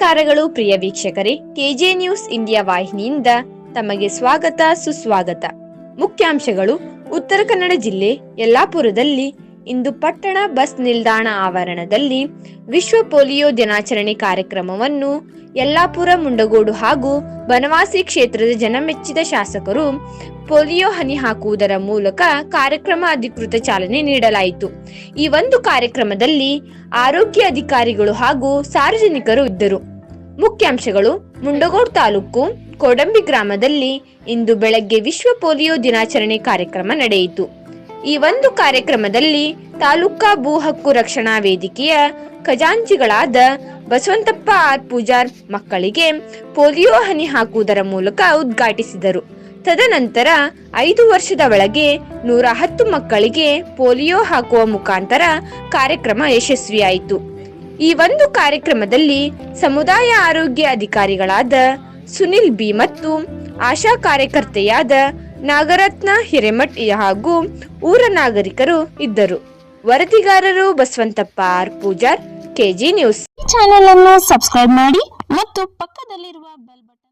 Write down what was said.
ನಮಸ್ಕಾರಗಳು ಪ್ರಿಯ ವೀಕ್ಷಕರೇ, K J news India ವಾಹಿನಿಯಿಂದ ತಮಗೆ ಸ್ವಾಗತ, ಸುಸ್ವಾಗತ. ಮುಖ್ಯಾಂಶಗಳು, ಉತ್ತರ ಕನ್ನಡ ಜಿಲ್ಲೆ ಯಲ್ಲಾಪುರದಲ್ಲಿ ಇಂದು ಪಟ್ಟಣ ಬಸ್ ನಿಲ್ದಾಣ ಆವರಣದಲ್ಲಿ ವಿಶ್ವ ಪೋಲಿಯೋ ದಿನಾಚರಣೆ ಕಾರ್ಯಕ್ರಮವನ್ನು ಯಲ್ಲಾಪುರ, ಮುಂಡಗೋಡು ಹಾಗೂ ಬನವಾಸಿ ಕ್ಷೇತ್ರದ ಜನಮೆಚ್ಚಿದ ಶಾಸಕರು ಪೋಲಿಯೋ ಹನಿ ಹಾಕುವುದರ ಮೂಲಕ ಕಾರ್ಯಕ್ರಮ ಅಧಿಕೃತ ಚಾಲನೆ ನೀಡಲಾಯಿತು. ಈ ಒಂದು ಕಾರ್ಯಕ್ರಮದಲ್ಲಿ ಆರೋಗ್ಯ ಅಧಿಕಾರಿಗಳು ಹಾಗೂ ಸಾರ್ವಜನಿಕರು ಇದ್ದರು. ಮುಖ್ಯಾಂಶಗಳು, ಮುಂಡಗೋಡು ತಾಲೂಕು ಕೋಡಂಬಿ ಗ್ರಾಮದಲ್ಲಿ ಇಂದು ಬೆಳಗ್ಗೆ ವಿಶ್ವ ಪೋಲಿಯೋ ದಿನಾಚರಣೆ ಕಾರ್ಯಕ್ರಮ ನಡೆಯಿತು. ಈ ಒಂದು ಕಾರ್ಯಕ್ರಮದಲ್ಲಿ ತಾಲೂಕಾ ಭೂ ಹಕ್ಕು ರಕ್ಷಣಾ ವೇದಿಕೆಯ ಖಜಾಂಚಿಗಳಾದ ಬಸವಂತಪ್ಪ ಆರ್ ಪೂಜಾರ್ ಮಕ್ಕಳಿಗೆ ಪೋಲಿಯೋ ಹನಿ ಹಾಕುವುದರ ಮೂಲಕ ಉದ್ಘಾಟಿಸಿದರು. ತದನಂತರ ಐದು ವರ್ಷದ ಒಳಗೆ ನೂರ ಹತ್ತು ಮಕ್ಕಳಿಗೆ ಪೋಲಿಯೋ ಹಾಕುವ ಮುಖಾಂತರ ಕಾರ್ಯಕ್ರಮ ಯಶಸ್ವಿಯಾಯಿತು. ಈ ಒಂದು ಕಾರ್ಯಕ್ರಮದಲ್ಲಿ ಸಮುದಾಯ ಆರೋಗ್ಯ ಅಧಿಕಾರಿಗಳಾದ ಸುನಿಲ್ ಬಿ ಮತ್ತು ಆಶಾ ಕಾರ್ಯಕರ್ತೆಯಾದ ನಾಗರತ್ನ ಹಿರೇಮಠ್ ಹಾಗೂ ಊರ ನಾಗರಿಕರು ಇದ್ದರು. ವರದಿಗಾರರು Basavantappa R Pujar, KG news. Channel ಅನ್ನು ಸಬ್ಸ್ಕ್ರೈಬ್ ಮಾಡಿ ಮತ್ತು ಪಕ್ಕದಲ್ಲಿರುವ ಬೆಲ್ ಬಟನ್